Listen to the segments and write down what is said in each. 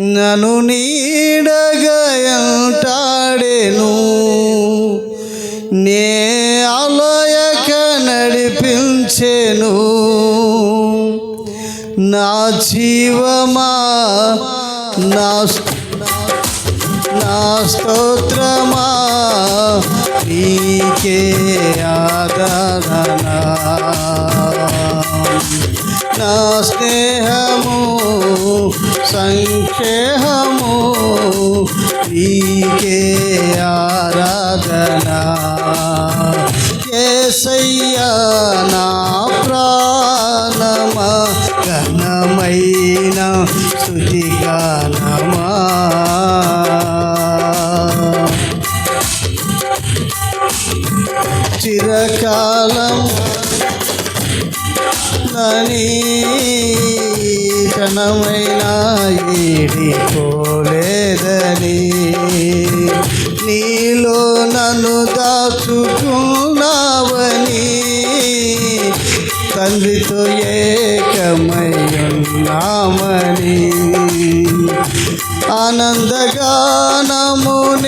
నను నీడగయంటాడేను. నే అలయక నడిపించేను. నా జీవమా నా నా స్తోత్రమా నీకే ఆదరణ నా స్నేహము సంక్షేహము నీకే ఆరాధన. కేసయ్యా నా ప్రాణమా ఘనమైన స్థుతిగానమా. చిరకాలం నని క్షణమైన ఏడిపోలేదని నీలో నన్ను దాచుకున్నావని తండ్రితో ఏకమై ఉన్నామని ఆనందగానమునే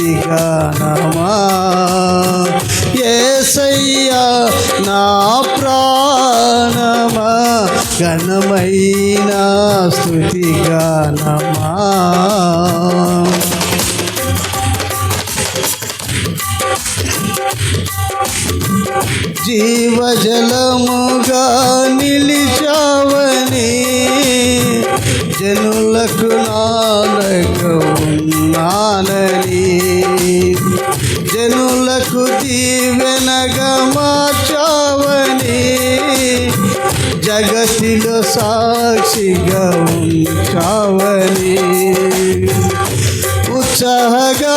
స్థుతిగానమా ఏసయ్యా నా ప్రాణమా ఘనమైన స్థుతిగానమా జీవజలముగా నిలిచావని జనులకు నాలకు ఉన్నానని జనులకు దీవెనగా మార్చావని జగతిలో సాక్షిగా ఉంచావని ఉత్సాహగా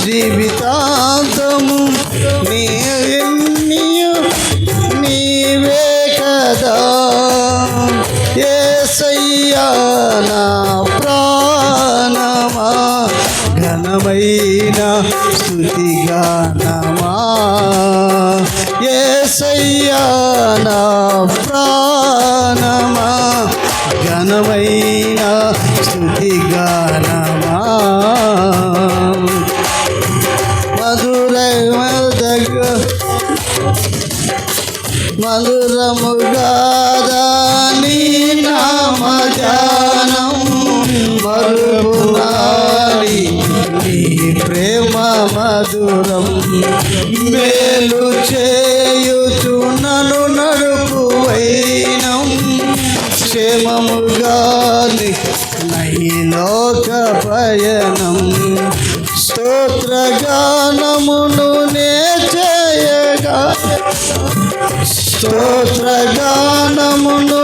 జీవితాంతము నీ నీవే కదా. ఏసయ్యా నా ప్రాణమా ఘనమైన స్థుతిగానమా ఏసయ్యా నా ప్రాణమా ఘనమైన మధురముగాదా నీ నామజానం మరుపునాడి నీ ప్రేమ మధురం మేలు చేయుచు నను నడుపు వైనం. క్షేమముగాని నైలోక పయనం. స్తోత్రగానమును స్తోత్రగానమును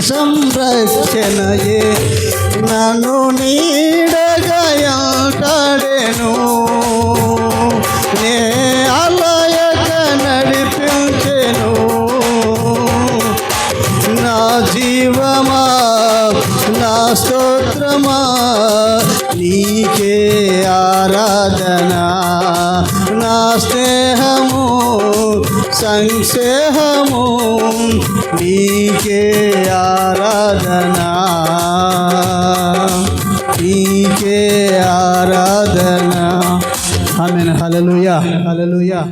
సంరక్షణయే. నన్ను నీడగాయంటాడేను నే సంక్షేహము నీకే ఆరాధన. నీకే ఆరాధన. ఆమె హలలుయా హలలుయా